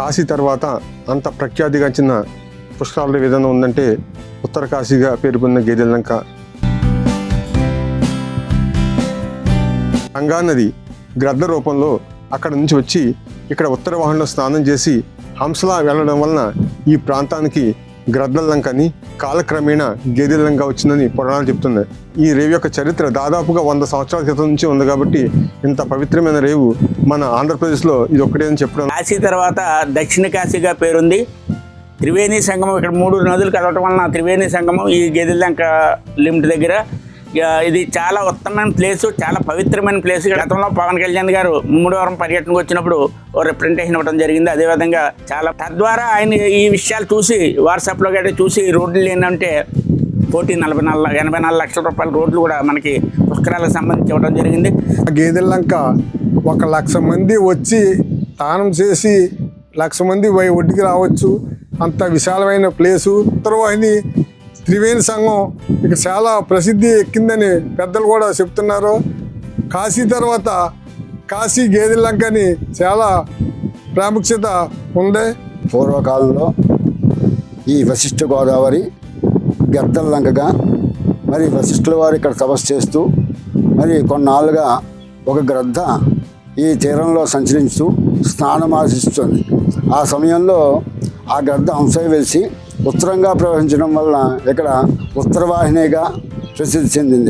కాశీ తర్వాత అంత ప్రఖ్యాతిగాంచిన పుష్కరాల విధానం ఉందంటే ఉత్తర కాశీగా పేరు పొందిన గేదెలంక. గంగా నది గ్రద్ద రూపంలో అక్కడ నుంచి వచ్చి ఇక్కడ ఉత్తర వాహనంలో స్నానం చేసి హంసలా వెళ్ళడం వలన ఈ ప్రాంతానికి గ్రద్దల లంక అని కాలక్రమేణా గేదెల లంక వచ్చిందని పురాణాలు చెప్తున్నాయి. ఈ రేవు యొక్క చరిత్ర దాదాపుగా వంద సంవత్సరాల క్రితం నుంచి ఉంది కాబట్టి ఇంత పవిత్రమైన రేవు మన ఆంధ్రప్రదేశ్లో ఇది ఒక్కటే అని చెప్పడం. కాశీ తర్వాత దక్షిణ కాశీగా పేరుంది. త్రివేణి సంగమం ఇక్కడ మూడు నదులు కలవటం వలన త్రివేణి సంగమం ఈ గేదెలంక లిమిట్ దగ్గర ఇది చాలా ఉత్తమమైన ప్లేసు చాలా పవిత్రమైన ప్లేస్. గతంలో పవన్ కళ్యాణ్ గారు ముమ్మడివరం పర్యటనకు వచ్చినప్పుడు ఓ రిప్రజెంటేషన్ ఇవ్వడం జరిగింది. అదేవిధంగా చాలా తద్వారా ఆయన ఈ విషయాలు చూసి వాట్సాప్లో గట్రా చూసి రోడ్లు ఏంటంటే కోటి నలభై నాలుగు ఎనభై నాలుగు లక్షల రూపాయల రోడ్లు కూడా మనకి పుష్కరాలకు సంబంధించి ఇవ్వడం జరిగింది. గేదెలంక ఒక లక్ష మంది వచ్చి దానం చేసి లక్ష మంది వై- ఒడ్డుకి రావచ్చు. అంత విశాలమైన ప్లేసు. ఉత్తరవాహిని త్రివేణి సంఘం ఇక చాలా ప్రసిద్ధి ఎక్కిందని పెద్దలు కూడా చెప్తున్నారు. కాశీ తర్వాత కాశీ గేదెలంకని చాలా ప్రాముఖ్యత ఉంది. పూర్వకాలంలో ఈ వశిష్ఠ గోదావరి గద్దల లంకగా మరి వశిష్ఠుల వారు ఇక్కడ తపస్సు చేస్తూ మరి కొన్నాళ్ళుగా ఒక గ్రద్ద ఈ తీరంలో సంచరిస్తూ స్నానం ఆశిస్తుంది. ఆ సమయంలో ఆ గ్రద్ద హంస వెలిసి ఉత్తరంగా ప్రవహించడం వలన ఇక్కడ ఉత్తరవాహినిగా ప్రసిద్ధి చెందింది.